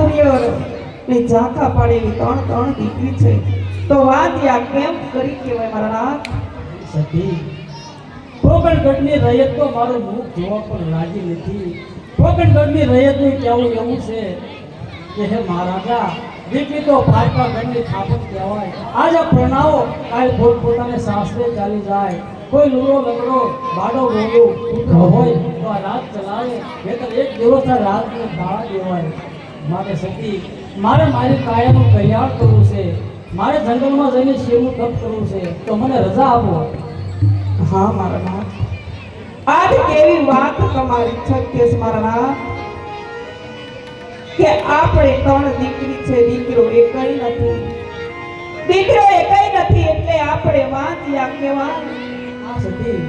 ચાંદ સૂર્ય ને ઝાંખા પાડેલી ત્રણ ત્રણ દીકરી છે. તો વાત યા કેમ કરી કહેવાય મારા નાથ? સતી પોકણગઢની રયત તો મારું મુખ જોવા પણ રાજી નથી. પોકણગઢની રયતનું કહેવું એવું છે કે, હે મહારાજા, દીકરી તો ભાજપા ઘરની થાપણ કહેવાય. આજે પ્રણાવો કાલ પોતપોતાને સાસરે ચાલી જાય. કોઈ લૂડો લગડો, બાડો રોડો હોય તો આ રાત ચલાવે. એક દિવસ આ રાતને ભાડા દેવાય. મારે સતી મારે મારી કાયાનું કલ્યાણ કરવું છે. મારે જંગલમાં જઈને શિવનું તપ કરવું છે. તો મને રજા આપો. હા મારા નાથ આજ કેવી વાત તમારી સત્ય છે મારા નાથ કે આપણે ત્રણ દીકરી છે દીકરો એકઈ નથી. દીકરો એકઈ નથી એટલે આપણે વાંચ્યા કેવા?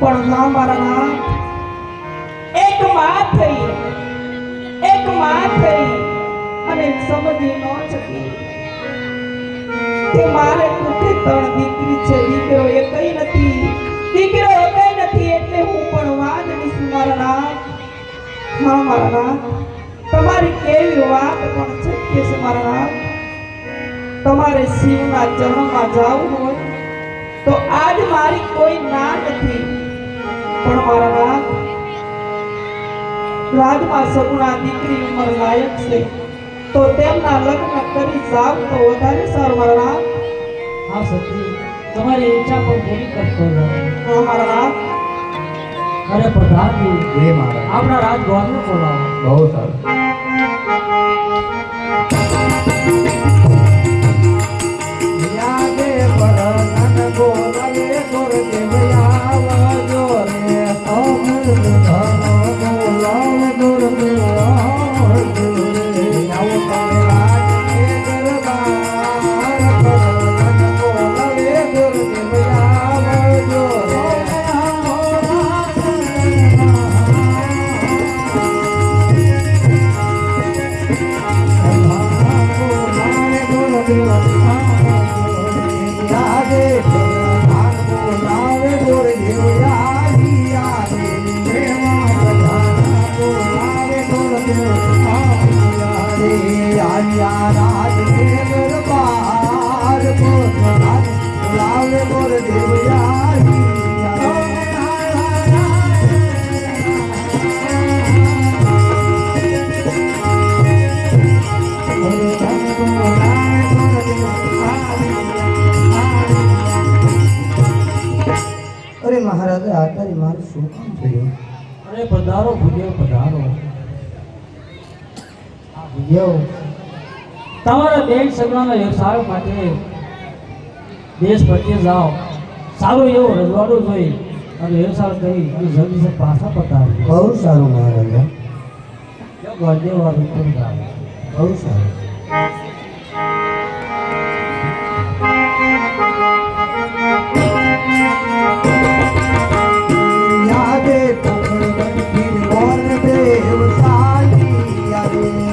પણ ના મારા નાથ એક માં થઈ. એક માં થઈ. અને સમજી ન શકી કે મારે કુટે ત્રણ દીકરી છે દીકરો એકઈ નથી દીકરો એકઈ નથી એટલે હું પણ વાંચીશ મારા નાથ હા મારા નાથ તમારી કેવી વાત પણ સત્ય છે મારા નાથ તમારે શિવના ચરણમાં જવું હોય તો આજ મારી કોઈ ના નથી પણ મારા નાથ રાજમાં સગુણા દીકરી ઉંમર લાયક છે તો તેમના લગ્ન કરી જાવ તો વધારે સારું મારા નાથ હા સતી તમારી ઈચ્છા પણ પૂરી કરતો હા મારા નાથ અરે પ્રધાનજી જય મહારાજ આપણા રાજદ્વારનું બોલાવો. બહુ સારું. આ મારું શું કામ થયું? અરે પધારો ભૂજ્યો પધારો. ભૂજ્યો તમારા બેન સગડાના વ્યવસાય માટે દેશ પ્રત્યે જાઓ. સારું એવું રજવાડું જોઈ અને વ્યવસાય કરી અને જલ્દી પાછા પતાવી બહુ સારું મહારાજા. ગોળદેવ બહુ સારું. સાઈ યાદે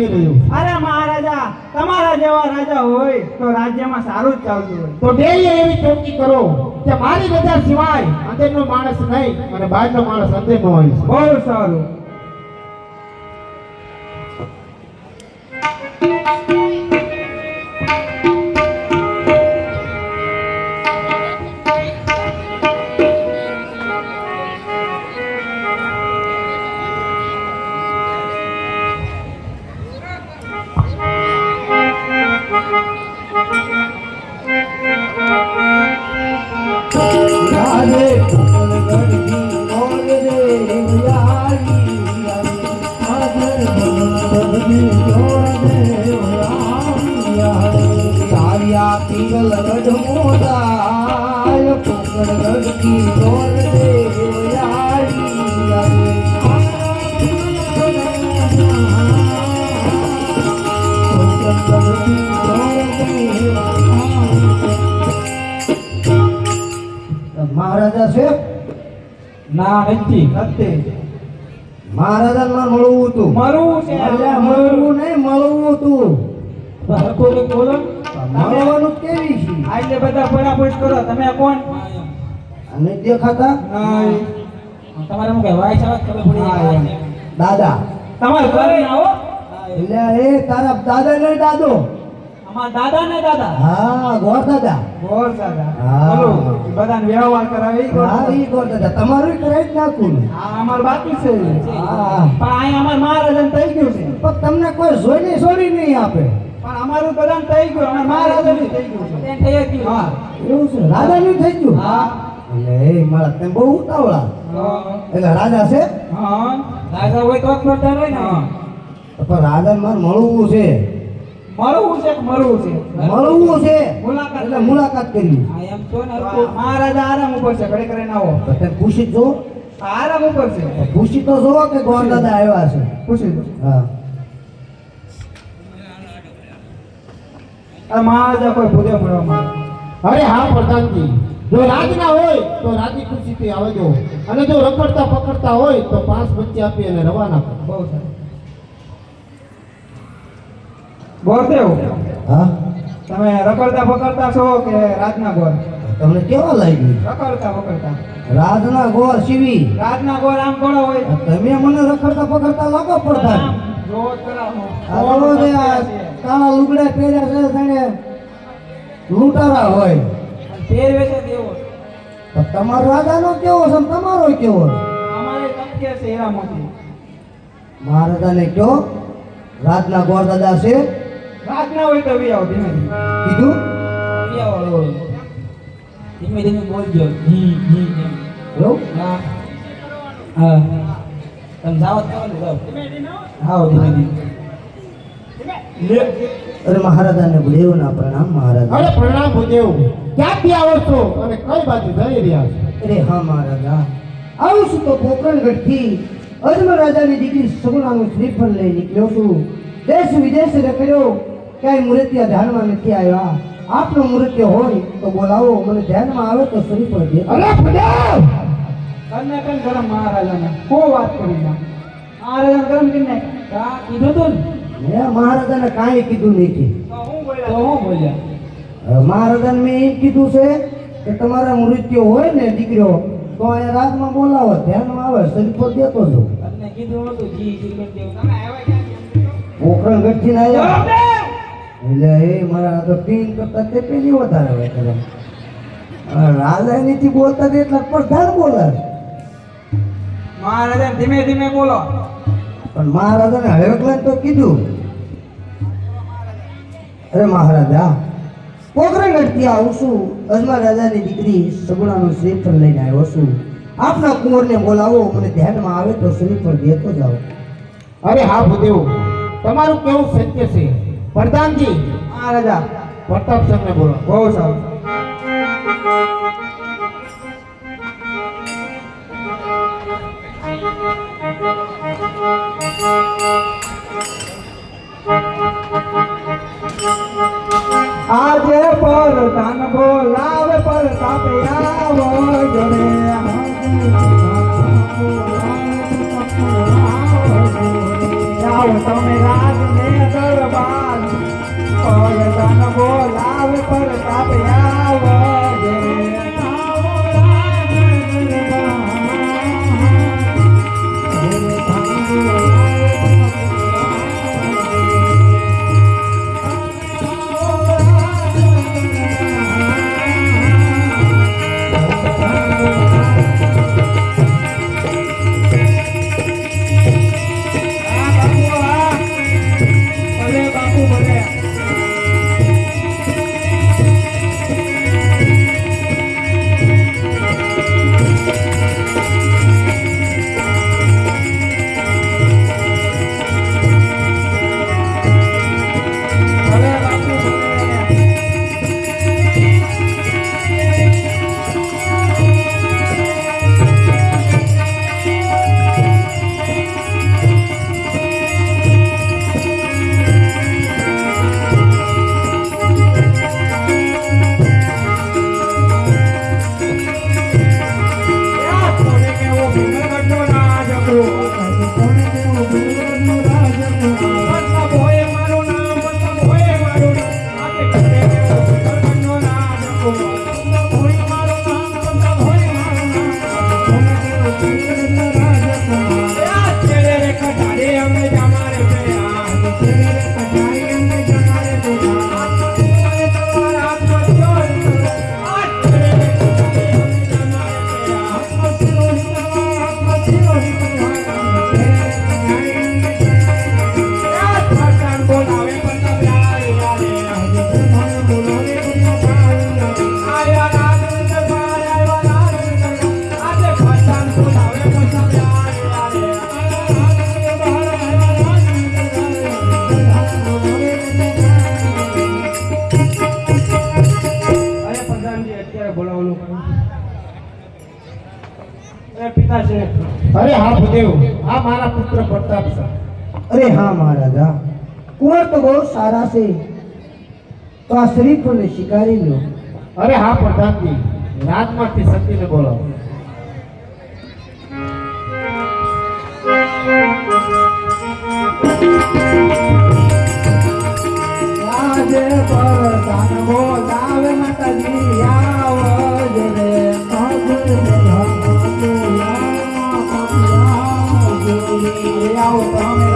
કેવું ગયું. અરે મહારાજા તમારા જેવા રાજા હોય તો રાજ્યમાં સારું જ ચાલતું હોય. તો ડેલી એવી ચોકી કરો કે મારી નજર સિવાય અંદરનો માણસ નહીં અને બહારનો માણસ અંદર હોય બહુ સારું. મહારાજા છે? ના નથી. નથી. મહારાજા માં મળવું હતું. મળવું છે. અલ્યા, મળવું નહીં મળવું હતું. કંઈક બોલો. મળવાનું કેવી છે? બધા પડાપડ કરો. તમે કોણ? અને દેખાતા? નહીં. તમારે શું કહેવાય? છે ખબર પડી. હા. દાદા. તમારે ઘરે આવો. એટલે એ તારા દાદા ને દાદો. અમારા દાદા ને દાદા. હા ગોર દાદા. ગોર દાદા. હા. બધાને વ્યવહાર કરાવે હા દાદા. ઈ ગોર દાદા. તમારું કરાવી જ નાખું ને. આ અમાર બાકી છે. હા. પણ અહીંયા અમાર મહારાજન થઈ ગયું છે. પણ તમને કોઈ જોઈને છોડી નહીં આપે. પણ અમારું બધાને થઈ ગયું અમે મહારાજન થઈ ગયું છે. થઈ ગયું. હા. એવું છે? રાજા નું થઈ ગયું? હા. એટલે એ મારા તમે બહુ ઉતાવળા. એટલે રાજા છે? હા. રાજા હોય તો જ કરતા હોય ને. પણ રાજા મારે મળવું છે. મળવું છે કે છે? મળવું છે. મુલાકાત એટલે મુલાકાત કરવી હા, એમ તો ને મહારાજા આરામ ઉપર છે ઘડી કરીને આવો. તો તે જો. આરામ ઉપર છે. પૂછી તો જો કે ગોર દાદા આવ્યા છે. પૂછી હા. આ મહારાજા કોઈ ભૂલે મળવા માંગે. અરે હા પ્રધાનજી. જો રાજના હોય તો રાજી ખુશીથી આવજો. અને જો રખડતા પકડતા હોય તો પાંચ વચ્ચે આપી અને રવાના બહુ સારું. ગોરદેવ હા? તમે રખડતા પકડતા છો કે રાતના ગોર? તમને કેવા લાગ્યું? રખડતા પકડતા રાજના ગોર શિવી. રાજના ગોર આમ ગોળો હોય. તમે મને રખડતા પકડતા લાગો પડતા? આ જે કાળા લુગડા પહેર્યા છે તેને લૂંટારા હોય. પહેરવે છે દેવો તમારો રાજાનો કેવો છે તમારો કેવો? અમારે તમકે છે હીરા મોતી મહારાજાને કયો રાતના ગોર દાદા છે રાતના હોય તો વી આવો ધીમે. કીધું? આવો આવો. ધીમે ધીમે બોલજો. જી જી એમ. હા. હા. તમે ને જાઓ. આવો ધીમે ધીમે. અરે મહારાજાને ભૂલ્યો ના પ્રણામ મહારાજ. અરે પ્રણામ ભૂદેવ ક્યાંથી આવો છો? અને કઈ બાજુ જઈ રહ્યા છો? અરે હા મહારાજા. આવું છું તો પોકરણગઢથી અજમ રાજાની દીકરી સગુણાનું શ્રીફળ લઈ નીકળ્યો છું. દેશ વિદેશ રખડ્યો. ક્યાંય મૂર્તિયા ધ્યાનમાં નથી આવ્યા? આપનો મૃત્યુ હોય તો બોલાવો. મને ધ્યાનમાં આવે તો શ્રીફળ દે અરે ભૂદેવ કન્ને કન ગરમ મહારાજાને. કો વાત કરી ના મહારાજાને ગરમ કે નાખ કા કીધું તું ને? મહારાજાને કાંઈ કીધું નહીં તો હું બોલ્યા? તો હું બોલ્યા? મહારાજાને મેં એમ કીધું છે કે તમારા મૃત્યુ હોય ને દીકરો તો અહીંયા રાતમાં બોલાવો. ધ્યાનમાં આવે શ્રીફળ દેતો જો કન્ને કીધું હતું જી જી કરી દેવું. તમે આવ્યા ક્યાંથી? પોકરણગઢથી ના આવ્યા. એટલે એ મારા તો કરતા તે પેલી વધારે હોય કરે. રાજાનીથી બોલતા એટલે પ્રધાન બોલે મહારાજા ધીમે ધીમે બોલો. પણ મહારાજાને હળવેકલા તો કીધું. અરે મહારાજા પોકરણગઢથી આવું છું. અજમા રાજાની દીકરી સગુણાનું શ્રીફળ લઈને આવ્યો છું. આપના કુંવરને બોલાવો મને ધ્યાનમાં આવે તો શ્રીફળ દેતો જાઓ. અરે હા ભૂદેવ. તમારું કેવું સત્ય છે? પ્રધાનજી મહારાજા પ્રતાપચંદ્રને બોલો બહુ સારું આજે પર ધન બોલાવે પર તાપે આવો જરે આવો તમે ધન બોલાવ પર તાપે અરે હા ભૂદેવ આ મારા પુત્ર પ્રતાપ છે અરે હા મહારાજા કુંવર તો બહુ સારા છે. તો આ શરીફોને શિકારી લો. અરે હા પ્રતાપજી રાતમાંથી સતીને બોલાવે. เล่าต้อง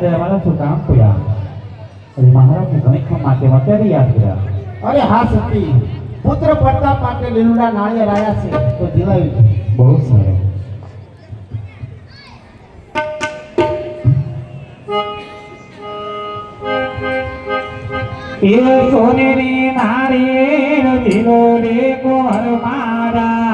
દરવાજા શું કામ કર્યા. અરે મહારાજને તમે ખમા માટે અત્યારે યાદ કર્યા. અરે હા સતી પુત્ર પડતા માટે લીલુડા નાળિયેર આવ્યા છે તો દિલાવી બહુ સારું. એ સોનેરી નારી દિલો રે કોર મારા